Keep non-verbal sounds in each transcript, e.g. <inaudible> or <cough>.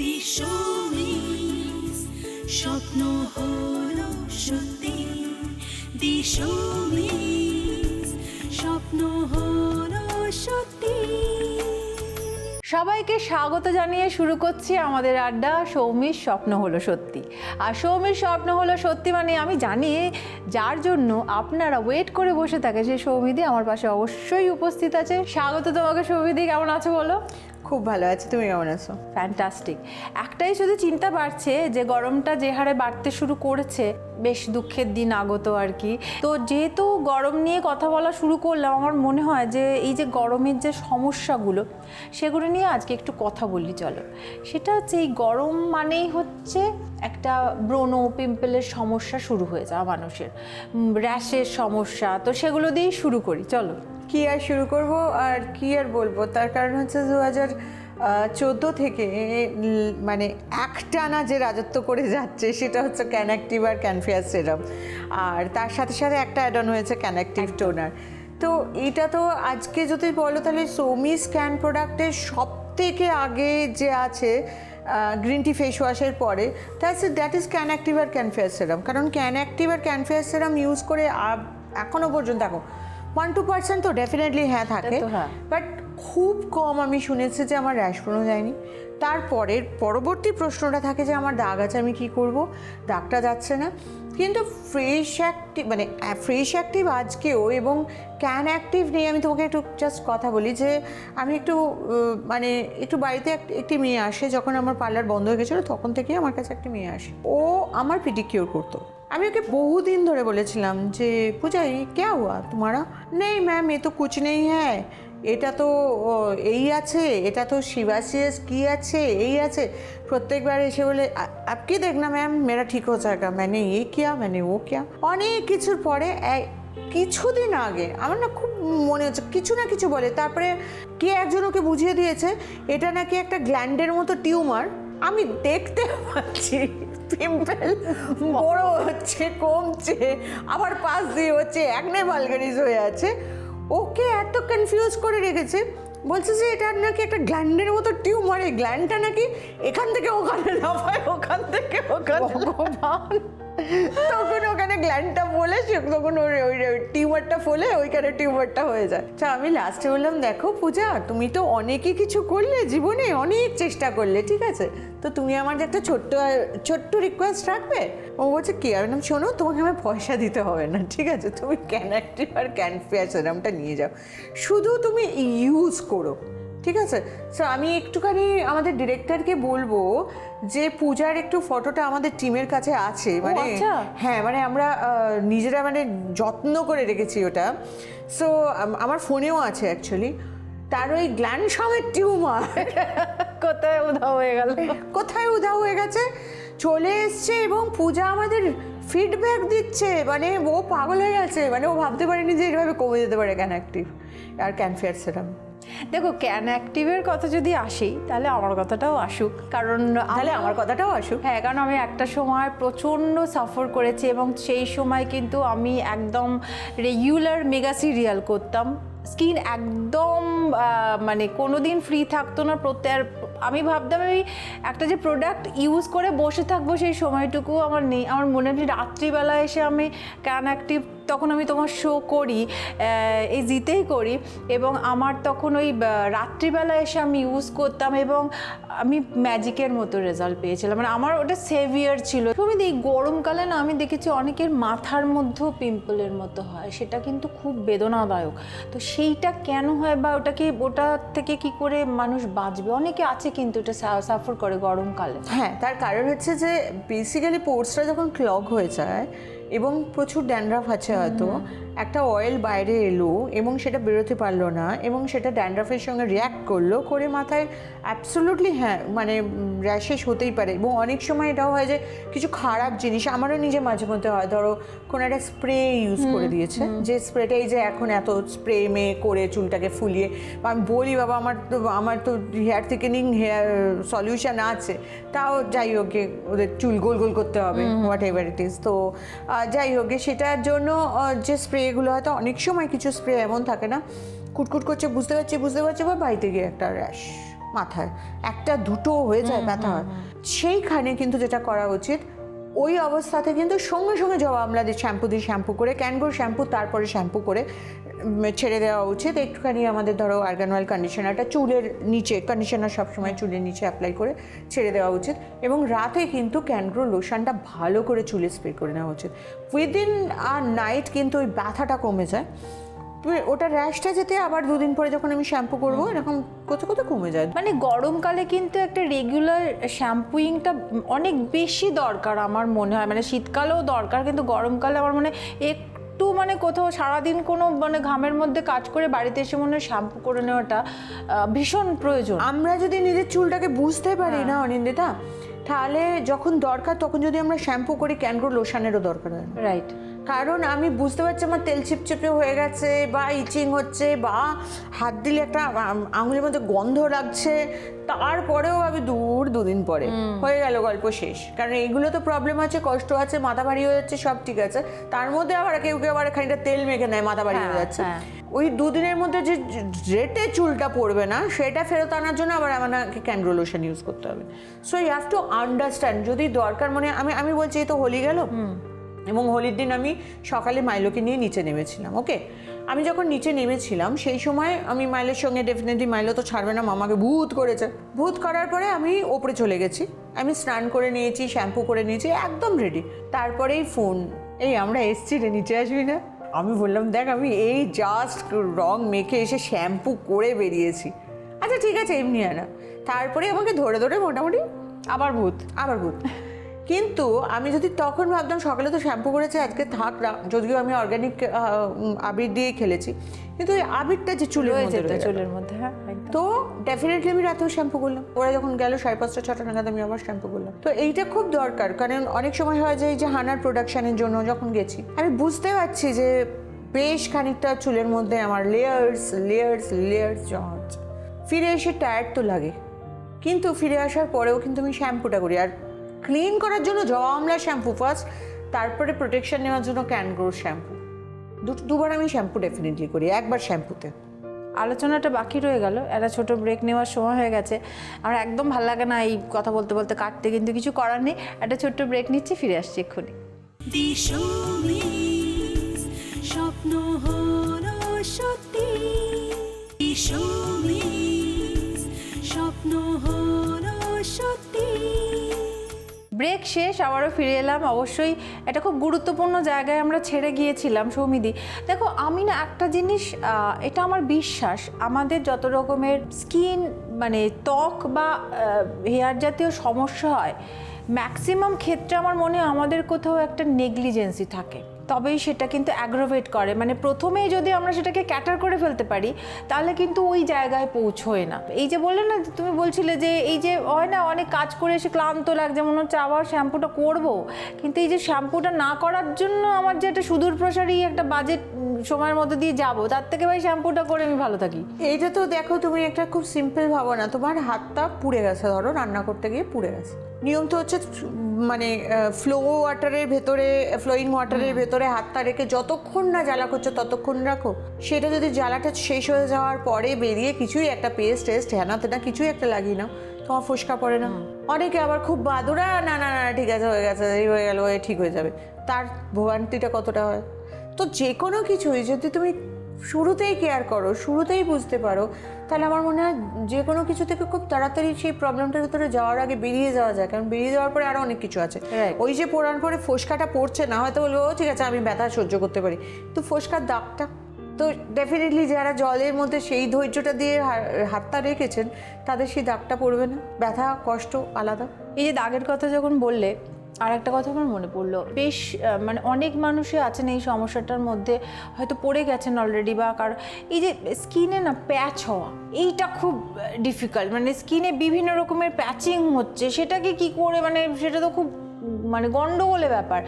দিশমিস স্বপ্ন সত্যি দিশমিস স্বপ্ন সত্যি। সবাইকে স্বাগত জানিয়ে শুরু করছি আমাদের আড্ডা, সৌমির স্বপ্ন হলো সত্যি। আর সৌমির স্বপ্ন হলো সত্যি মানে আমি জানি যার জন্য আপনারা ওয়েট করে বসে থাকে সে সৌমিদি আমার পাশে অবশ্যই উপস্থিত আছে। স্বাগত তোমাকে সৌমিদি, কেমন আছো বলো? খুব ভালো আছি, তুমি কেমন আছো? ফ্যান্টাস্টিক একটাই শুধু চিন্তা বাড়ছে যে গরমটা যে হারে বাড়তে শুরু করেছে, বেশ দুঃখের দিন আগত আর কি। তো যেহেতু গরম নিয়ে কথা বলা শুরু করলাম, আমার মনে হয় যে এই যে গরমের যে সমস্যাগুলো, সেগুলো নিয়ে আজকে একটু কথা বলি, চলো। সেটা হচ্ছে এই গরম মানেই হচ্ছে একটা ব্রণ পিম্পলের সমস্যা শুরু হয়ে যাওয়া মানুষের র্যাশের সমস্যা, তো সেগুলো দিয়েই শুরু করি, চলো। কি আর শুরু করব আর কি আর বলব? তার কারণ হচ্ছে দু হাজার চোদ্দ থেকে মানে একটানা যে রাজত্ব করে যাচ্ছে সেটা হচ্ছে ক্যানাক্টিভ আর ক্যানফিয়াস সেরাম আর তার সাথে সাথে একটা অ্যাডন হয়েছে ক্যানাক্টিভ টোনার তো এটা তো আজকে যদি বলো তাহলে সৌমি স্ক্যান প্রোডাক্টের সব থেকে আগে যে আছে গ্রিন টি ফেস ওয়াশের পরে that's that is can active R ক্যানফেয়ার serum কারণ ক্যান অ্যাক্টিভ আর ক্যানফেয়ার সেরাম ইউজ করে এখনও পর্যন্ত দেখো ওয়ান টু পার্সেন্ট তো ডেফিনেটলি হ্যাঁ থাকে। হ্যাঁ। বাট খুব কম আমি শুনেছি যে আমার র্যাশ ব্রণ যায়নি। তারপরের পরবর্তী প্রশ্নটা থাকে যে আমার দাগ আছে আমি কী করব? দাগটা যাচ্ছে না। কিন্তু ফ্রেশ অ্যাক্টিভ মানে ফ্রেশ অ্যাক্টিভ আজকেও এবং ক্যান অ্যাক্টিভ নিয়ে আমি তোমাকে একটু জাস্ট কথা বলি যে আমি একটু মানে একটু বাড়িতে একটি মেয়ে আসে যখন আমার পার্লার বন্ধ হয়ে গেছিল তখন থেকেই আমার কাছে একটি মেয়ে আসে। ও আমার পিডিকিউর করতো। আমি ওকে বহুদিন ধরে বলেছিলাম যে পূজা ये क्या हुआ तुम्हारा नहीं मैम ये तो कुछ नहीं है এটা তো ও, এই আছে এটা তো শিবাসিয়াস কি আছে এই আছে প্রত্যেকবার এসে বলে "আ- আপ কি দেখনা ম্যাম মেরা ঠিক হো যায়গা মানে এই কিয়া মানে ও কিয়া অনেক কিছুর পরে এ- কিছুদিন আগে আমার না খুব মনে হচ্ছে কিছু না কিছু বলে তারপরে কে একজন ওকে বুঝিয়ে দিয়েছে এটা নাকি একটা গ্ল্যান্ডের মতো টিউমার আমি দেখতে পাচ্ছি পিম্পল, বড় হচ্ছে, কমছে, আবার পাশ দিয়ে হচ্ছে একনে ভালগারিজ হয়ে আছে। ওকে এত কনফিউজ করে রেখেছে। বলছে যে এটা নাকি একটা গ্ল্যান্ডের মতো টিউমার এই গ্ল্যান্ডটা নাকি এখান থেকে ওখানে লাফায় ওখান থেকে ওখানে তখন ওখানে গ্ল্যান্ডটা বলে সে তখন ওর ওই টিউমারটা ফলে ওইখানে টিউমারটা হয়ে যায়। তা আমি লাস্টে বললাম দেখো পূজা তুমি তো অনেকই কিছু করলে জীবনে অনেক চেষ্টা করলে ঠিক আছে? তো তুমি আমার একটা ছোট্ট ছোট্ট রিকোয়েস্ট রাখবে? ও বলছে কি আমি বললাম, শোনো তোমাকে আমার পয়সা দিতে হবে না ঠিক আছে? তুমি ক্যান অ্যাক্টিভ আর ক্যান ফেয়ার সেরামটা নিয়ে যাও। শুধু তুমি ইউজ করো ঠিক আছে? সো আমি একটুখানি আমাদের ডিরেক্টরকে বলব যে পূজার একটু ফটোটা আমাদের টিমের কাছে আছে। মানে আচ্ছা। হ্যাঁ মানে আমরা নিজেরা মানে যত্ন করে রেখেছি ওটা। সো আমার ফোনেও আছে অ্যাকচুয়ালি তার ওই গ্ল্যান্ড সমেত টিউমার। <laughs> কোথায় উধাও হয়ে গেল? কোথায় উধাও হয়ে গেছে? চলে এসছে এবং পূজা আমাদের ফিডব্যাক দিচ্ছে। মানে ও পাগল হয়ে গেছে। মানে ও ভাবতে পারেনি যে এভাবে কমে যেতে পারে ক্যান অ্যাক্টিভ আর ক্যানফিয়ার সেরাম দেখো ক্যান অ্যাক্টিভের কথা যদি আসি তাহলে আমার কথাটাও আসুক। কারণ তাহলে আমার কথাটাও আসুক। হ্যাঁ কারণ আমি একটা সময় প্রচণ্ড সাফার করেছি এবং সেই সময় কিন্তু আমি একদম রেগুলার মেগা সিরিয়াল করতাম। স্কিন একদম মানে কোনো দিন ফ্রি থাকতো না প্রত্যেক আমি ভাবতাম আমি একটা যে প্রোডাক্ট ইউজ করে বসে থাকব সেই সময়টুকু আমার নেই। আমার মনে হয় রাত্রিবেলা এসে আমি ক্যান অ্যাক্টিভ তখন আমি তোমার শো করি এই জিতেই করি এবং আমার তখন ওই রাত্রিবেলা এসে আমি ইউজ করতাম এবং আমি ম্যাজিকের মতো রেজাল্ট পেয়েছিলাম। মানে আমার ওটা সেভিয়ার ছিল। তুমি এই গরমকালে না আমি দেখেছি অনেকের মাথার মধ্যেও পিম্পলের মতো হয়, সেটা কিন্তু খুব বেদনাদায়ক। তো সেইটা কেন হয় বা ওটাকে ওটা থেকে কি করে মানুষ বাঁচবে? অনেকে আছে কিন্তু এটা সাফার করে গরমকালে। হ্যাঁ তার কারণ হচ্ছে যে বেসিক্যালি পোর্টসটা যখন ক্লগ হয়ে যায় এবং প্রচুর ড্যান্ড্রাফ আছে হয়তো। একটা অয়েল বাইরে এলো এবং সেটা বেরোতে পারল না এবং সেটা ড্যান্ড্রাফের সঙ্গে রিয়াক্ট করল করে মাথায় অ্যাবসোলুটলি হ্যাঁ মানে র্যাশেস হতেই পারে এবং অনেক সময় এটাও হয় যে কিছু খারাপ জিনিস আমারও নিজে মাঝে মধ্যে হয় ধরো কোনো একটা স্প্রে ইউজ করে দিয়েছে যে স্প্রেটা এই যে এখন এত স্প্রে মে করে চুলটাকে ফুলিয়ে বা আমি বলি বাবা আমার তো আমার তো হেয়ার থিকেনিং হেয়ার সলিউশন আছে তাও যাই হোক ওদের চুল গোল গোল করতে হবে হোয়াট এভার ইট ইজ তো যাই হোক সেটার জন্য যে যে স্প্রেগুলো হয়তো অনেক সময় কিছু স্প্রে এমন থাকে না। কুটকুট করছে বুঝতে পারছি বুঝতে পারছি বা বাড়িতে গিয়ে একটা র্যাশ মাথায়। একটা দুটো হয়ে যায় ব্যথা হয়। সেইখানে কিন্তু যেটা করা উচিত ওই অবস্থাতে কিন্তু সঙ্গে সঙ্গে জবা আমলা দিয়ে শ্যাম্পু দিয়ে শ্যাম্পু করে ক্যানগোর শ্যাম্পু তারপরে শ্যাম্পু করে ছেড়ে দেওয়া উচিত। একটুখানি আমাদের ধরো আর্গান অয়েল কন্ডিশনারটা চুলের নিচে কন্ডিশনার সবসময় চুলের নিচে অ্যাপ্লাই করে ছেড়ে দেওয়া উচিত এবং রাতে কিন্তু ক্যানগ্রো লোশনটা ভালো করে চুলে স্প্রে করে নেওয়া উচিত। উইদিন আর নাইট কিন্তু ওই ব্যথাটা কমে যায়। ওটা র্যাশটা যেতে আবার দুদিন পরে যখন আমি শ্যাম্পু করব এরকম কোথাও কোথাও কমে যায়। মানে গরমকালে কিন্তু একটা রেগুলার শ্যাম্পুইংটা অনেক বেশি দরকার আমার মনে হয়। মানে শীতকালেও দরকার কিন্তু গরমকালে আমার মনে হয় একটু মানে কোথাও সারাদিন কোনো মানে ঘামের মধ্যে কাজ করে বাড়িতে এসে মনে হয় শ্যাম্পু করে নেওয়াটা ভীষণ প্রয়োজন। আমরা যদি নিজের চুলটাকে বুঝতে পারি না অনিন্দিতা তাহলে যখন দরকার তখন যদি আমরা শ্যাম্পু করি ক্যানগ্রো লোশনেরও দরকার হয় রাইট কারণ আমি বুঝতে পারছি আমার তেল চিপচিপে হয়ে গেছে বা ইচিং হচ্ছে বা হাত দিলে একটা আঙুলের মধ্যে গন্ধ লাগছে। তারপরেও আমি দূর দুদিন পরে হয়ে গেল গল্প শেষ। কারণ এইগুলো তো প্রবলেম আছে কষ্ট আছে মাথা ভারী হয়ে যাচ্ছে সব ঠিক আছে। তার মধ্যে আবার কেউ কেউ আবার খানিকটা তেল মেখে নেয় মাথা ভারী হয়ে হ্যাঁ, যাচ্ছে। হ্যাঁ। ওই দুদিনের মধ্যে যে রেটে চুলটা পড়বে না সেটা ফেরত আনার জন্য আবার আমাকে ক্যান্ড্রো লোশন ইউজ করতে হবে। So you have to understand যদি দরকার মানে আমি আমি বলছি এই তো হোলি গেল। এবং হোলির দিন আমি সকালে মাইলোকে নিয়ে নিচে নেমেছিলাম, ওকে? আমি যখন নিচে নেমেছিলাম, সেই সময় আমি মাইলের সঙ্গে ডেফিনেটলি মাইলো তো ছাড়বে না, মামাকে ভূত করেছে। ভূত করার পরে আমি ওপরে চলে গেছি। আমি স্নান করে নিয়েছি, শ্যাম্পু করে নিয়েছি, একদম রেডি তারপরেই ফোন এই, আমরা এসছি রে, নিচে আসবি না? আমি বললাম, দেখ, আমি এই জাস্ট রং মেখে এসে শ্যাম্পু করে বেরিয়েছি। আচ্ছা ঠিক আছে, এমনি আনা তারপরে আমাকে ধরে ধরে মোটামুটি আবার ভূত আবার ভূত। কিন্তু আমি যদি তখন ভাবতাম সকালে তো শ্যাম্পু করেছে আজকে থাক না যদিও আমি অর্গানিক আবির দিয়ে খেলেছি। কিন্তু ওই আবিরটা যে চুলের মধ্যে যেত চুলের মধ্যে হ্যাঁ তো ডেফিনেটলি আমি রাতেও শ্যাম্পু করলাম। ওরা যখন গেল সাড়ে পাঁচটা ছটা নাগাদ আমি আবার শ্যাম্পু করলাম। তো এইটা খুব দরকার কারণ অনেক সময় হয় যে এই যে হানার প্রোডাকশনের জন্য যখন গেছি আমি বুঝতে পারছি যে বেশ খানিকটা চুলের মধ্যে আমার লেয়ার্স লেয়ার্স লেয়ার্স জমা হচ্ছে ফিরে এসে টায়ার্ড তো লাগে। কিন্তু ফিরে আসার পরেও কিন্তু আমি শ্যাম্পুটা করি। আর ক্লিন করার জন্য জবা আমলা শ্যাম্পু ফার্স্ট তারপরে প্রোটেকশন নেওয়ার জন্য ক্যানগ্রোর শ্যাম্পু দুবার আমি শ্যাম্পু ডেফিনেটলি করি একবার শ্যাম্পুতে আলোচনাটা বাকি রয়ে গেল একটা ছোট ব্রেক নেওয়ার সময় হয়ে গেছে। আমার একদম ভালো লাগে না এই কথা বলতে বলতে কাটতে কিন্তু কিছু করার নেই। একটা ছোট্ট ব্রেক নিচ্ছি ফিরে আসছি এক্ষুনি। স্বপ্ন হলো সত্যি। স্বপ্ন হলো সত্যি। ব্রেক শেষ, আবারও ফিরে এলাম। অবশ্যই এটা খুব গুরুত্বপূর্ণ জায়গায় আমরা ছেড়ে গিয়েছিলাম, সৌমিদি। দেখো, আমি না একটা জিনিস এটা আমার বিশ্বাস, আমাদের যত রকমের স্কিন মানে ত্বক বা হেয়ার জাতীয় সমস্যা হয় ম্যাক্সিমাম ক্ষেত্রে আমার মনে হয় আমাদের কোথাও একটা নেগলিজেন্সি থাকে। তবেই সেটা কিন্তু অ্যাগ্রোভেট করে। মানে প্রথমে যদি আমরা সেটাকে ক্যাটার করে ফেলতে পারি, তাহলে কিন্তু ওই জায়গায় পৌঁছোয় না। এই যে বললে না তুমি বলছিলে যে এই যে হয় না, অনেক কাজ করে এসে ক্লান্ত লাগছে, মনে হচ্ছে আবার শ্যাম্পুটা করব। কিন্তু এই যে শ্যাম্পুটা না করার জন্য আমার যে একটা সুদূর প্রসারী একটা বাজেট সময়ের মধ্যে দিয়ে যাব তার থেকে ভাই শ্যাম্পুটা করে আমি ভালো থাকি। এইটা তো দেখো তুমি একটা খুব সিম্পল ভাবো না তোমার হাতটা পুড়ে গেছে ধরো রান্না করতে গিয়ে পুড়ে গেছে। নিয়ম তো হচ্ছে মানে ফ্লো ওয়াটারের ভেতরে ফ্লোয়িং ওয়াটারের ভেতরে হাতটা রেখে যতক্ষণ না জ্বালা করছ ততক্ষণ রাখো। সেটা যদি জ্বালাটা শেষ হয়ে যাওয়ার পরে বেরিয়ে কিছুই একটা পেস্ট টেস্ট হ্যানা তেনা কিছুই একটা লাগিয়ে নাও তোমার ফুসকা পড়ে না। অনেকে আবার খুব বাদুরা না না না ঠিক আছে হয়ে গেছে এই হয়ে গেল ঠিক হয়ে যাবে। তার ভোগান্তিটা কতটা হয়? তো যে কোনো কিছুই যদি তুমি শুরুতেই কেয়ার করো শুরুতেই বুঝতে পারো তাহলে আমার মনে হয় যে কোনো কিছু থেকে খুব তাড়াতাড়ি সেই প্রবলেমটার ভিতরে যাওয়ার আগে বেরিয়ে যাওয়া যায়। কারণ বেরিয়ে যাওয়ার পরে আরও অনেক কিছু আছে. ওই যে পোড়ার পরে ফোসকাটা পড়ছে না হয়তো বলব "ও, ঠিক আছে আমি ব্যথা সহ্য করতে পারি। তো ফোসকার দাগটা তো ডেফিনেটলি যারা জলের মধ্যে সেই ধৈর্যটা দিয়ে হাতটা রেখেছেন তাদের সেই দাগটা পড়বে না। ব্যথা কষ্ট আলাদা। এই যে দাগের কথা যখন বললে আর একটা কথা আমার মনে পড়ল, বেশ মানে অনেক মানুষই আছেন এই সমস্যাটার মধ্যে, হয়তো পড়ে গেছেন অলরেডি বা কার, এই যে স্কিনে না প্যাচ হওয়া, এইটা খুব ডিফিকাল্ট মানে স্কিনে বিভিন্ন রকমের প্যাচিং হচ্ছে, সেটাকে কি করে মানে সেটা তো খুব মানে গন্ডগোলে ব্যাপার।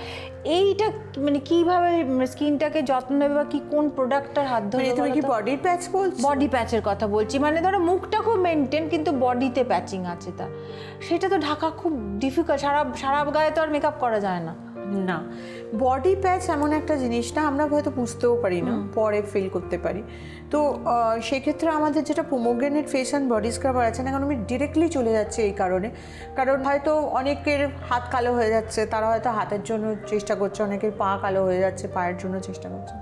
এইটা মানে কীভাবে স্কিনটাকে যত্ন নেবে বা কি কোন প্রোডাক্টটার হাত ধরে মানে তুমি কি বডি প্যাচ বলছো? বডি প্যাচের কথা বলছি। মানে ধরো মুখটা খুব মেনটেন কিন্তু বডিতে প্যাচিং আছে তা। সেটা তো ঢাকা খুব ডিফিকাল্ট সারা সারা গায়ে তো আর মেকআপ করা যায় না। না। বডি প্যাচ এমন একটা জিনিস না আমরা হয়তো বুঝতেও পারি না পরে ফিল করতে পারি। তো সেক্ষেত্রে আমাদের যেটা pomegranate face and body scrubber আছে না কারণ আমি ডিরেক্টলি চলে যাচ্ছে এই কারণে। কারণ হয়তো অনেকের হাত কালো হয়ে যাচ্ছে তারা হয়তো হাতের জন্য চেষ্টা করছে অনেকের পা কালো হয়ে যাচ্ছে পায়ের জন্য চেষ্টা করছে।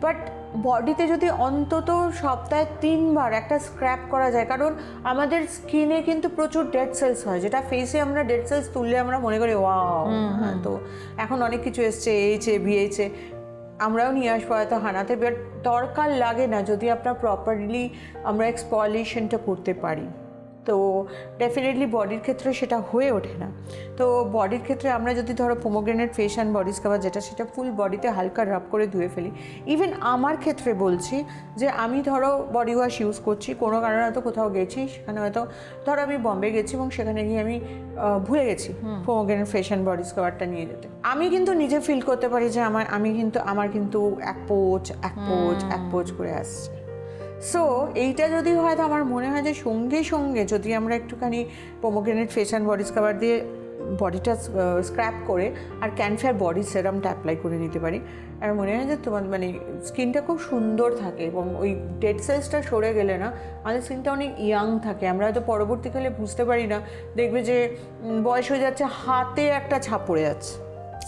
বাট বডিতে যদি অন্তত সপ্তাহে তিনবার একটা স্ক্র্যাপ করা যায় কারণ আমাদের স্কিনে কিন্তু প্রচুর ডেড সেলস হয় যেটা ফেসে আমরা ডেড সেলস তুললে আমরা মনে করি ওয়া হ্যাঁ তো এখন অনেক কিছু এসছে এইচে ভিএইচে আমরাও নিয়ে আসব হয়তো হানাতে বাট দরকার লাগে না যদি আপনার প্রপারলি আমরা এক্সপলিউশনটা করতে পারি। তো ডেফিনেটলি বডির ক্ষেত্রে সেটা হয়ে ওঠে না। তো বডির ক্ষেত্রে আমরা যদি ধরো pomegranate face and body scrubber যেটা সেটা ফুল বডিতে হালকা রাব করে ধুয়ে ফেলি। ইভেন আমার ক্ষেত্রে বলছি যে আমি ধরো বডি ওয়াশ ইউজ করছি কোনো কারণে হয়তো কোথাও গেছি সেখানে হয়তো ধরো আমি বম্বে গেছি এবং সেখানে গিয়ে আমি ভুলে গেছি পোমোগ্রেনেট ফেস অ্যান্ড বডি স্কাবারটা নিয়ে যেতে। আমি কিন্তু নিজে ফিল করতে পারি যে আমার আমি কিন্তু আমার কিন্তু এক পোচ এক পোচ এক পোচ করে আসছে। সো এইটা যদি হয়তো আমার মনে হয় যে সঙ্গে সঙ্গে যদি আমরা একটুখানি pomegranate face and body scrubber দিয়ে বডিটা স্ক্র্যাপ করে আর ক্যানফেয়ার বডি সেরামটা অ্যাপ্লাই করে নিতে পারি। আর মনে হয় যে তোমার মানে স্কিনটা খুব সুন্দর থাকে এবং ওই ডেড সেলসটা সরে গেলে না আমাদের স্কিনটা অনেক ইয়াং থাকে। আমরা হয়তো পরবর্তীকালে বুঝতে পারি না দেখবে যে বয়স হয়ে যাচ্ছে হাতে একটা ছাপ পড়ে যাচ্ছে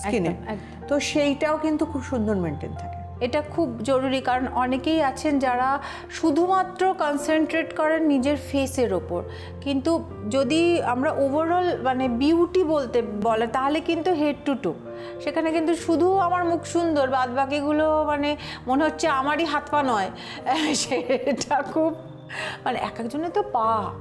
স্কিনে। তো সেইটাও কিন্তু খুব সুন্দর মেনটেন থাকে। এটা খুব জরুরি, কারণ অনেকেই আছেন যারা শুধুমাত্র কনসেন্ট্রেট করেন নিজের ফেসের ওপর। কিন্তু যদি আমরা ওভারঅল মানে বিউটি বলতে বলে, তাহলে কিন্তু হেড টু টু সেখানে কিন্তু শুধু আমার মুখ সুন্দর বাদ বাকিগুলো মানে মনে হচ্ছে আমারই হাত পা নয়। <laughs> সেটা খুব মানে এক একজনের তো পা।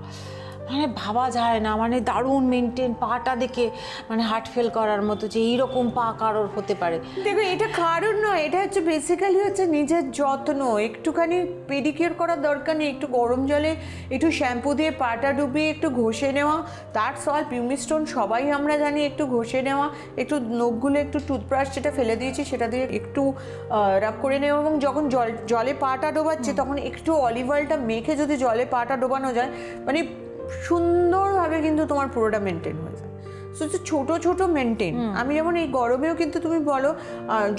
মানে ভাবা যায় না মানে দারুণ মেনটেন পাটা দেখে মানে হার্ট ফেল করার মতো যে এইরকম পা কারোর হতে পারে। দেখো এটা কারণ নয় এটা হচ্ছে বেসিক্যালি হচ্ছে নিজের যত্ন। একটুখানি পেডিকিওর করার দরকার নেই একটু গরম জলে একটু শ্যাম্পু দিয়ে পাটা ডুবিয়ে একটু ঘষে নেওয়া। তার সল পিউমিস্টোন সবাই আমরা জানি একটু ঘষে নেওয়া। একটু নখগুলো একটু টুথব্রাশ যেটা ফেলে দিয়েছি সেটা দিয়ে একটু রাব করে নেওয়া এবং যখন জল জলে পাটা ডোবাচ্ছি তখন একটু অলিভ অয়েলটা মেখে যদি জলে পাটা ডোবানো যায় মানে সুন্দরভাবে কিন্তু তোমার পুরোটা মেনটেন হয়ে যায়। সো ছোট ছোট মেনটেন আমি যেমন এই গরমেও কিন্তু তুমি বলো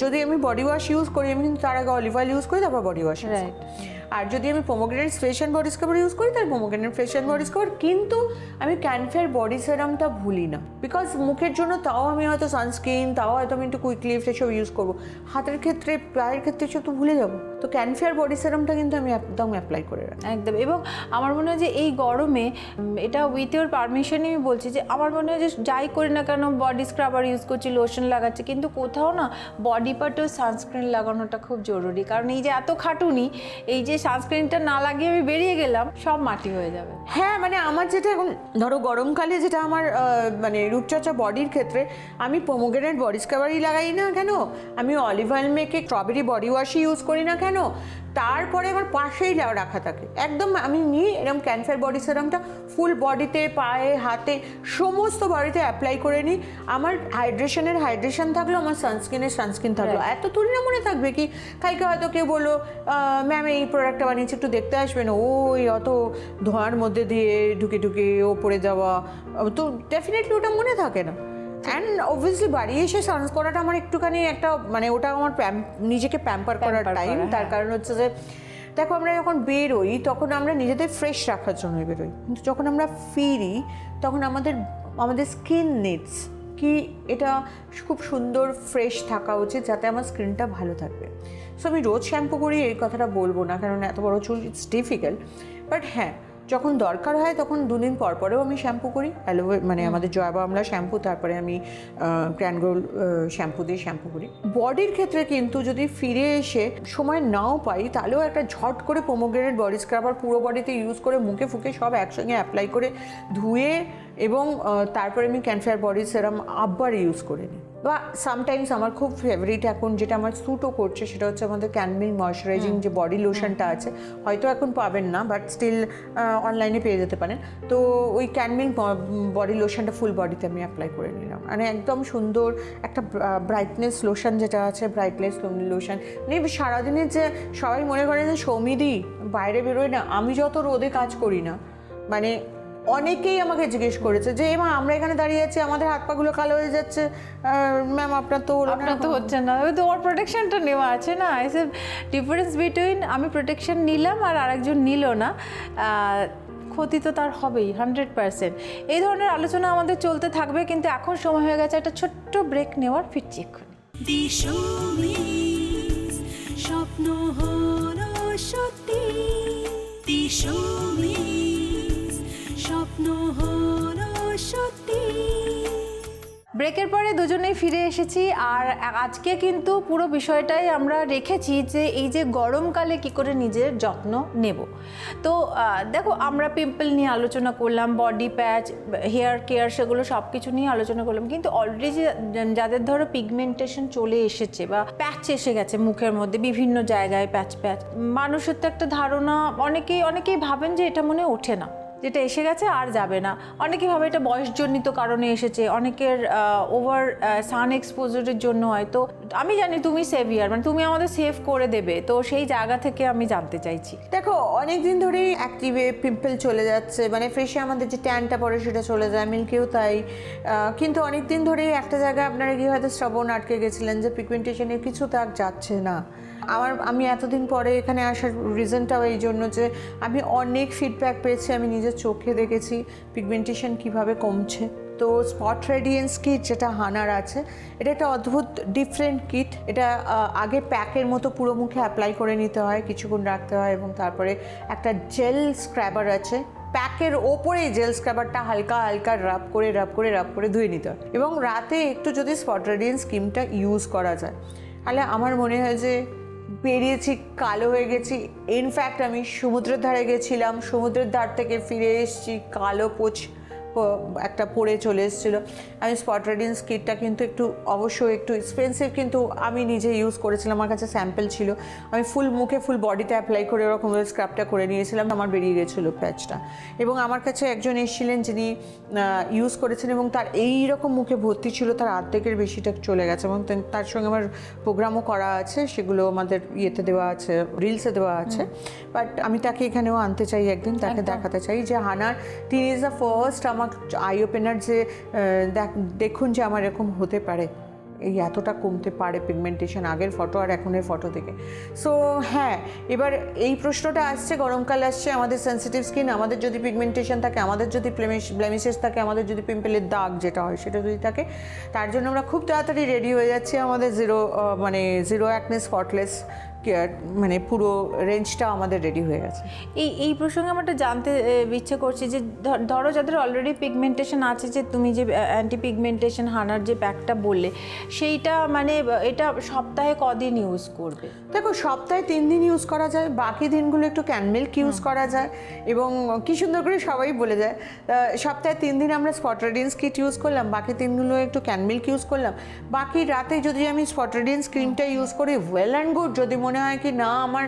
যদি আমি বডি ওয়াশ ইউজ করি আমি কিন্তু তার আগে অলিভ অয়েল ইউজ করি তারপর বডি ওয়াশ. আর যদি আমি pomegranate fresh and body scrubber use করি তাহলে pomegranate fresh and body scrubber কিন্তু আমি ক্যানফেয়ার বডি সেরামটা ভুলি না। বিকজ মুখের জন্য তাও আমি হয়তো সানস্ক্রিন তাও হয়তো আমি একটু কুইক লিফট এসব ইউজ করব। হাতের ক্ষেত্রে পায়ের ক্ষেত্রে সব তো ভুলে যাব। তো ক্যানফেয়ার বডি সেরামটা কিন্তু আমি একদম অ্যাপ্লাই করে রাখি। একদম এবং আমার মনে হয় যে এই গরমে এটা উইথ ইউর পারমিশনই আমি বলছি যে আমার মনে হয় যে যাই করি না কেন বডি স্ক্রাবার ইউজ করছি লোশন লাগাচ্ছি কিন্তু কোথাও না বডি পার্টেও সানস্ক্রিন লাগানোটা খুব জরুরি। কারণ এই যে এত খাটুনি এই যে সানস্ক্রিনটা না লাগিয়ে আমি বেরিয়ে গেলাম সব মাটি হয়ে যাবে। হ্যাঁ মানে আমার যেটা এখন ধরো গরমকালে যেটা আমার মানে রূপচর্চা বডির ক্ষেত্রে আমি পোমোগ্রেনেট বডি স্ক্রাবারই লাগাই না কেন? আমি অলিভ অয়েল মেখে স্ট্রবেরি বডি ওয়াশই ইউজ করি না কেন? তারপরে আমার পাশেই রাখা থাকে। একদম আমি নিয়ে এরকম ক্যানফার বডি সেরামটা ফুল বডিতে পায়ে হাতে সমস্ত বডিতে অ্যাপ্লাই করে নিই। আমার হাইড্রেশনের হাইড্রেশন থাকল আমার সানস্ক্রিনের সানস্ক্রিন থাকল। এত তুলি না মনে থাকবে কি? কালকে হয়তো কেউ বলল ম্যাম এই প্রোডাক্টটা বানিয়েছি একটু দেখতে আসবেন। ওই অত ধোঁয়ার মধ্যে দিয়ে ঢুকে ঢুকে ওপরে যাওয়া তো ডেফিনেটলি ওটা মনে থাকে না। অ্যান্ড অবভিয়াসলি বাড়ি এসে সানস করাটা আমার একটুখানি একটা মানে ওটা আমার প্যাম- নিজেকে প্যাম্পার করার টাইম তার হ্যাঁ। কারণ হচ্ছে যে দেখো আমরা যখন বেরোই তখন আমরা নিজেদের ফ্রেশ রাখার জন্য বেরোই। কিন্তু যখন আমরা ফিরি তখন আমাদের আমাদের স্কিন নিডস কি এটা খুব সুন্দর ফ্রেশ থাকা উচিত যাতে আমার স্কিনটা ভালো থাকবে। সো আমি রোজ শ্যাম্পু করি এই কথাটা বলব না কারণ এত বড় চুল ইটস ডিফিকাল্ট বাট হ্যাঁ যখন দরকার হয় তখন দুদিন পর পরেও আমি শ্যাম্পু করি। অ্যালোভে মানে আমাদের জয়বা আমলা শ্যাম্পু তারপরে আমি ক্র্যানগোল শ্যাম্পু দিয়ে শ্যাম্পু করি। বডির ক্ষেত্রে কিন্তু যদি ফিরে এসে সময় নাও পাই তাহলেও একটা ঝট করে পোমোগ্রেনেট বডি স্ক্রাবার পুরো বডিতে ইউজ করে মুখে ফুকে সব একসঙ্গে অ্যাপ্লাই করে ধুয়ে এবং তারপরে আমি ক্যানফেয়ার বডি সেরাম আবার ইউজ করে নিই। বা সামটাইমস আমার খুব ফেভারিট এখন যেটা আমার স্যুটও করছে সেটা হচ্ছে আমাদের ক্যানমিং ময়শ্চারাইজিং যে বডি লোশনটা আছে হয়তো এখন পাবেন না বাট স্টিল অনলাইনে পেয়ে যেতে পারেন। তো ওই ক্যানমিং বডি লোশনটা ফুল বডিতে আমি অ্যাপ্লাই করে নিলাম। মানে একদম সুন্দর একটা ব্রাইটনেস লোশন যেটা আছে ব্রাইটনেস লোশন মানে সারাদিনের যে সবাই মনে করে যে সৌমিদি বাইরে বেরোয় না আমি যত রোদে কাজ করি না মানে অনেকেই আমাকে জিজ্ঞেস করেছে যে এমা আমরা এখানে দাঁড়িয়ে আছি আমাদের হাত পাগুলো কালো হয়ে যাচ্ছে। ম্যাম আপনার তো আপনার তো হচ্ছে না। ওই তো ওর প্রোটেকশনটা নেওয়া আছে না। এস এ ডিফারেন্স বিটুইন আমি প্রোটেকশন নিলাম আর আরেকজন নিল না। ক্ষতি তো তার হবেই হান্ড্রেড পার্সেন্ট এই ধরনের আলোচনা আমাদের চলতে থাকবে কিন্তু এখন সময় হয়ে গেছে একটা ছোট্ট ব্রেক নেওয়ার। ফিরছি এক্ষুনি। স্বপ্ন হলো সত্যি। দিশমিস স্বপ্ন হলো সত্যি। ব্রেকের পরে দুজনেই ফিরে এসেছি আর আজকে কিন্তু পুরো বিষয়টাই আমরা রেখেছি যে এই যে গরমকালে কি করে নিজের যত্ন নেব। তো দেখো আমরা পিম্পল নিয়ে আলোচনা করলাম বডি প্যাচ হেয়ার কেয়ার সেগুলো সব কিছু নিয়ে আলোচনা করলাম, কিন্তু অলরেডি যাদের ধরো পিগমেন্টেশন চলে এসেছে বা প্যাচ এসে গেছে মুখের মধ্যে, বিভিন্ন জায়গায় প্যাচ প্যাচ মানুষের তো একটা ধারণা, অনেকেই অনেকেই ভাবেন যে এটা মনে ওঠে না। যেটা এসে গেছে আর যাবে না। অনেকে ভাবে এটা বয়সজনিত কারণে এসেছে, অনেকের ওভার সান এক্সপোজারের জন্য হয়তো আমি জানি তুমি সেভিয়ার মানে তুমি আমাদের সেভ করে দেবে। তো সেই জায়গা থেকে আমি জানতে চাইছি। দেখো অনেক দিন ধরেই অ্যাক্টিভে পিম্পল চলে যাচ্ছে মানে ফ্রেশে আমাদের যে ট্যানটা পড়ে সেটা চলে যায় মিল্কেও তাই। কিন্তু অনেক দিন ধরেই একটা জায়গায় আপনারা গিয়ে হয়তো শ্রবণ আটকে গেছিলেন যে পিগমেন্টেশনের কিছু তাক যাচ্ছে না। আমার, আমি এতদিন পরে এখানে আসার রিজনটাও এই জন্য যে আমি অনেক ফিডব্যাক পেয়েছি, আমি নিজের চোখে দেখেছি পিগমেন্টেশন কীভাবে কমছে। তো স্পট রেডিয়েন্স কিট যেটা হানার আছে, এটা একটা অদ্ভুত ডিফারেন্ট কিট এটা আগে প্যাকের মতো পুরো মুখে অ্যাপ্লাই করে নিতে হয়, কিছুক্ষণ রাখতে হয় এবং তারপরে একটা জেল স্ক্র্যাবার আছে। প্যাকের ওপরে জেল স্ক্রাবারটা হালকা হালকা রাব করে রাব করে রাব করে ধুয়ে নিতে হয়। এবং রাতে একটু যদি স্পট রেডিয়েন্স ক্রিমটা ইউজ করা যায়, তাহলে আমার মনে হয় যে বেরিয়েছি কালো হয়ে গেছি। ইনফ্যাক্ট আমি সমুদ্রের ধারে গেছিলাম। সমুদ্রের ধার থেকে ফিরে এসেছি কালো পোচ প- একটা পরে চলে এসেছিল। আমি স্পট রেডিয়েন্স স্কিটটা কিন্তু একটু অবশ্যই একটু এক্সপেন্সিভ কিন্তু আমি নিজে ইউজ করেছিলাম আমার কাছে স্যাম্পেল ছিল। আমি ফুল মুখে ফুল বডিতে অ্যাপ্লাই করে ওরকম স্ক্রাবটা করে নিয়েছিলাম আমার বেরিয়ে গেছিল প্যাচটা এবং আমার কাছে একজন এসেছিলেন যিনি ইউজ করেছেন এবং তার এই রকম মুখে ভর্তি ছিল তার অর্ধেকের বেশিটা চলে গেছে এবং তার সঙ্গে আমার প্রোগ্রামও করা আছে সেগুলো আমাদের ইয়েতে দেওয়া আছে রিলসে দেওয়া আছে। বাট আমি তাকে এখানেও আনতে চাই একদিন তাকে দেখাতে চাই যে হানার তিনি ইজ দ্য ফার্স্ট আমার আই ওপেনার যে দেখ- দেখুন যে আমার এরকম হতে পারে। এই এতটা কমতে পারে পিগমেন্টেশন আগের ফটো আর এখনের ফটো থেকে। সো হ্যাঁ এবার এই প্রশ্নটা আসছে, গরমকাল আসছে, আমাদের সেন্সিটিভ স্কিন আমাদের যদি পিগমেন্টেশন থাকে, আমাদের যদি ব্লেমিশেস থাকে, আমাদের যদি পিম্পলের দাগ যেটা হয় সেটা যদি থাকে, তার জন্য আমরা খুব তাড়াতাড়ি রেডি হয়ে যাচ্ছি আমাদের জিরো মানে জিরো অ্যাকনে স্পটলেস মানে পুরো রেঞ্জটা আমাদের রেডি হয়ে গেছে এই এই প্রসঙ্গে আমার একটা জানতে ইচ্ছে করছি যে ধরো যাদের অলরেডি পিগমেন্টেশন আছে যে তুমি যে অ্যান্টি পিগমেন্টেশন হানার যে প্যাকটা বললে সেইটা মানে এটা সপ্তাহে কদিন ইউজ করবে? দেখো সপ্তাহে তিন দিন ইউজ করা যায় বাকি দিনগুলো একটু ক্যানমিল্ক ইউজ করা যায় এবং কি সুন্দর করে সবাই বলে যায় সপ্তাহে তিন দিন আমরা স্পট রেডিয়েন্স কিট ইউজ করলাম বাকি দিনগুলো একটু ক্যানমিল্ক ইউজ করলাম বাকি রাতে যদি আমি স্পট রেডিয়েন্স ক্রিমটা ইউজ করি ওয়েল অ্যান্ড গুড যদি মনে হয় কি না, আমার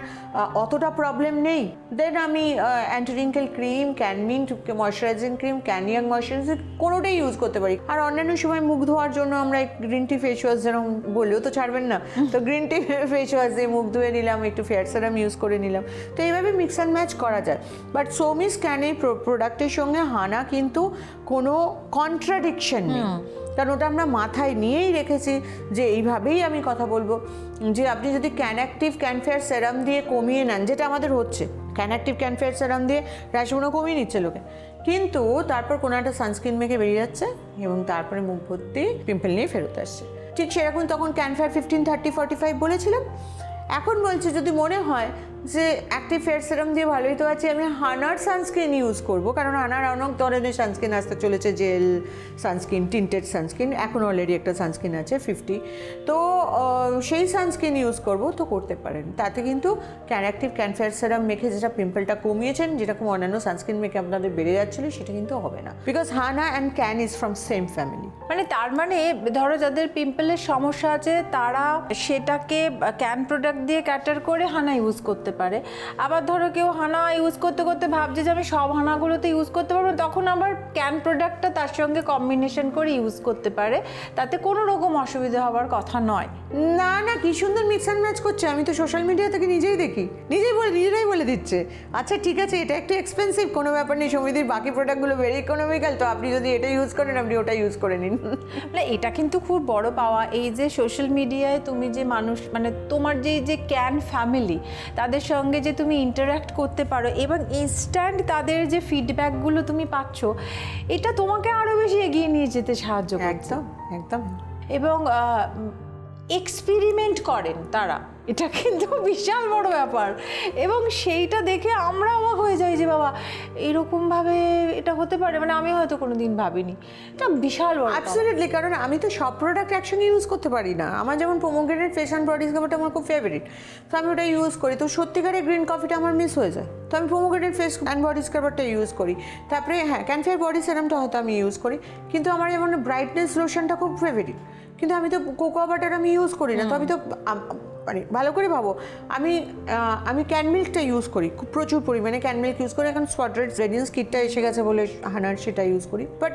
অতটা প্রবলেম নেই। দেন আমি অ্যান্টিরিঙ্কেল ক্রিম ক্যানমিন ময়শ্চারাইজিং ক্রিম ক্যানিয়াং ময়শ্চারাইজিং কোনোটাই ইউজ করতে পারি। আর অন্যান্য সময় মুখ ধোয়ার জন্য আমরা গ্রিন টি ফেস ওয়াশ যেরকম বললেও তো ছাড়বেন না। তো গ্রিন টি ফেস ওয়াশ দিয়ে মুখ ধুয়ে নিলাম, একটু ফেয়ার সেরাম ইউজ করে নিলাম। তো এইভাবে মিক্স অ্যান্ড ম্যাচ করা যায়। বাট সৌমিস ক্যান এই প্রোডাক্টের সঙ্গে হানা কিন্তু কোনো কন্ট্রাডিকশন নেই। কারণ ওটা আমরা মাথায় নিয়েই রেখেছি যে এইভাবেই আমি কথা বলব। যে আপনি যদি ক্যান অ্যাক্টিভ ক্যানফেয়ার সেরাম দিয়ে কমিয়ে নেন, যেটা আমাদের হচ্ছে ক্যান অ্যাক্টিভ ক্যানফেয়ার সেরাম দিয়ে র্যাশগুলো কমিয়ে নিচ্ছে লোকে। কিন্তু তারপর কোনো একটা সানস্ক্রিন মেখে বেরিয়ে যাচ্ছে এবং তারপরে মুখ ভর্তি পিম্পল নিয়ে ফেরত আসছে। ঠিক সেরকম তখন Kan Fair fifteen thirty forty five বলেছিলাম। এখন বলছে যদি মনে হয় যে অ্যাক্টিভ ফেয়ার সেরাম দিয়ে ভালোই তো আছে। আমি হানার সানস্ক্রিন ইউজ করব, কারণ হানার অনেক ধরনের সানস্ক্রিন আসতে চলেছে জেল সানস্ক্রিন টিন্টেড সানস্ক্রিন এখন অলরেডি একটা সানস্ক্রিন আছে ফিফটি তো সেই সানস্ক্রিন ইউজ করব, তো করতে পারেন। তাতে কিন্তু Kan Active Kan Fair serum মেখে যেটা পিম্পলটা কমিয়েছেন যেরকম অন্যান্য সানস্ক্রিন মেখে আপনাদের বেড়ে যাচ্ছিল, সেটা কিন্তু হবে না। Because Hanna and Kan is from same family মানে তার মানে ধরো যাদের পিম্পলের সমস্যা আছে, তারা সেটাকে ক্যান প্রোডাক্ট দিয়ে ক্যাটার করে হানা ইউজ করতে হতে পারে। আবার ধরো কেউ হানা ইউজ করতে করতে ভাবছে যে আমি সব হানাগুলোতে ইউজ করতে পারব তখন আবার ক্যান প্রোডাক্টটা তার সঙ্গে কম্বিনেশন করে ইউজ করতে পারে। তাতে কোনো রকম অসুবিধা হওয়ার কথা নয়। না না কি সুন্দর মিক্স অ্যান্ড ম্যাচ করছে। আমি তো সোশ্যাল মিডিয়া থেকে নিজেই দেখি। নিজেই বলে নিজেরাই বলে দিচ্ছে। আচ্ছা ঠিক আছে এটা একটু এক্সপেন্সিভ কোনো ব্যাপার নেই সমিতির বাকি প্রোডাক্টগুলো ভেরি ইকোনমিক্যাল তো আপনি যদি এটা ইউজ করেন আপনি ওটা ইউজ করে নিন। মানে এটা কিন্তু খুব বড় পাওয়া। এই যে সোশ্যাল মিডিয়ায় তুমি যে মানুষ মানে তোমার যে যে ক্যান ফ্যামিলি তাদের সঙ্গে যে তুমি ইন্টারাক্ট করতে পারো এবং ইনস্ট্যান্ট তাদের যে ফিডব্যাকগুলো তুমি পাচ্ছ এটা তোমাকে আরও বেশি এগিয়ে নিয়ে যেতে সাহায্য একদম একদম। এবং এক্সপেরিমেন্ট করেন তারা। এটা কিন্তু বিশাল বড় ব্যাপার। এবং সেইটা দেখে আমরা অবাক হয়ে যাই যে, বাবা, এরকমভাবে এটা হতে পারে? মানে আমি হয়তো কোনো দিন ভাবিনি। এটা বিশাল বড় পাওয়া। কারণ আমি তো সব প্রোডাক্ট একসঙ্গে ইউজ করতে পারি না। আমার যেমন পোমোগ্রেনেট ফেস অ্যান্ড বডি স্কাবারটা আমার খুব ফেভারিট তো আমি ওটা ইউজ করি। তো সত্যিকারের গ্রিন কফিটা আমার মিস হয়ে যায়। তো আমি পোমোগ্রেনেট ফেস অ্যান্ড বডি স্কাবারটা ইউজ করি। তারপরে হ্যাঁ ক্যানফেয়ার বডি সেরামটা হয়তো আমি ইউজ করি। কিন্তু আমার যেমন ব্রাইটনেস লোশনটা খুব ফেভারিট কিন্তু আমি তো কোকো বাটার আমি ইউজ করি না তো আমি তো মানে ভালো করে ভাবো। আমি আমি ক্যান মিল্কটা ইউজ করি খুব প্রচুর পরিমাণে ক্যান মিল্ক ইউজ করি এখন স্পটরেড রেডিয়েন্স কিটটা এসে গেছে বলে হানার সেটা ইউজ করি। বাট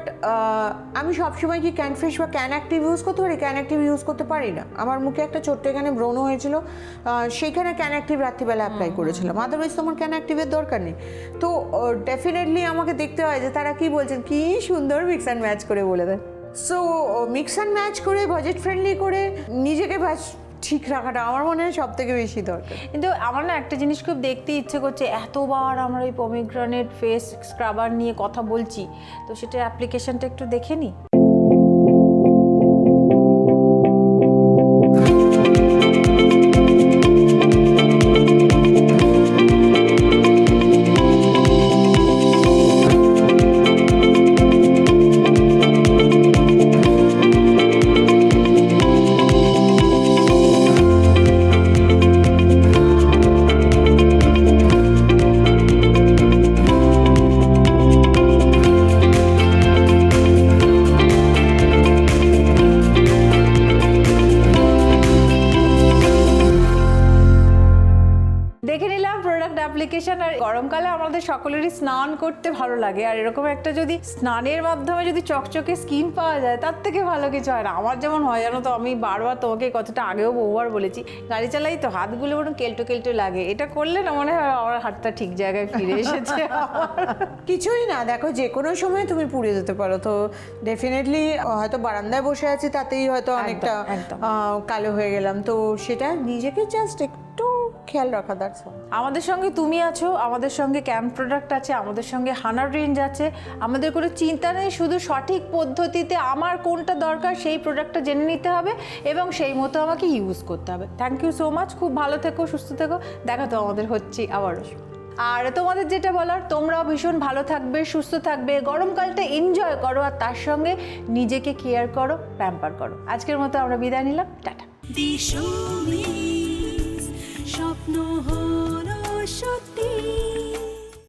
আমি সবসময় কি ক্যান ফ্রেশ বা ক্যান অ্যাক্টিভ ইউজ করতে পারি? ক্যান অ্যাক্টিভ ইউজ করতে পারি না। আমার মুখে একটা ছোট্ট এখানে ব্রণ হয়েছিল সেইখানে ক্যান অ্যাক্টিভ রাত্রিবেলা অ্যাপ্লাই করেছিলাম। আদারওয়াইজ তোমার ক্যান অ্যাক্টিভের দরকার নেই। তো ডেফিনেটলি আমাকে দেখতে হয় যে তারা কি বলছেন কি সুন্দর মিক্স অ্যান্ড ম্যাচ করে বলে দেয়। সো মিক্স অ্যান্ড ম্যাচ করে বাজেট ফ্রেন্ডলি করে নিজেকে ঠিক রাখাটা আমার মনে হয় সব থেকে বেশি দরকার। কিন্তু আমার না একটা জিনিস খুব দেখতে ইচ্ছে করছে, এতবার আমরা এই পমিগ্রানেট ফেস স্ক্রাবার নিয়ে কথা বলছি, তো সেটা অ্যাপ্লিকেশনটা একটু দেখে নিই সকলেরই স্নান করতে ভালো লাগে। আর এরকম একটা যদি স্নানের মাধ্যমে যদি চকচকে স্কিন পাওয়া যায় তার থেকে ভালো কিছু হয় না। আমার যেমন হয় জানো তো আমি বারবার তোমাকে কথাটা আগেও বহুবার বলেছি গাড়ি চালাই তো হাতগুলো বরং কেল্টো কেল্টো লাগে। এটা করলে না মনে হয় আমার হাতটা ঠিক জায়গায় ফিরে <laughs> এসেছে। কিছুই না দেখো যে কোনো সময় তুমি পুড়ে যেতে পারো। তো ডেফিনেটলি হয়তো বারান্দায় বসে আছি তাতেই হয়তো অনেকটা কালো হয়ে গেলাম। তো সেটা নিজেকে জাস্ট একটু খেয়াল রাখা দ্যাটস আমাদের সঙ্গে তুমি আছো আমাদের সঙ্গে ক্যাম্প প্রোডাক্ট আছে আমাদের সঙ্গে হানার রেঞ্জ আছে। আমাদের কোনো চিন্তা নেই শুধু সঠিক পদ্ধতিতে আমার কোনটা দরকার সেই প্রোডাক্টটা জেনে নিতে হবে এবং সেই মতো আমাকে ইউজ করতে হবে। থ্যাংক ইউ সো মাচ খুব ভালো থেকো সুস্থ থেকো। দেখা তো আমাদের হচ্ছে আবারও। আর তোমাদের যেটা বলার তোমরাও ভীষণ ভালো থাকবে সুস্থ থাকবে গরমকালটা এনজয় করো আর তার সঙ্গে নিজেকে কেয়ার করো প্যাম্পার করো। আজকের মতো আমরা বিদায় নিলাম টাটা। স্বপ্ন হলো সত্যি।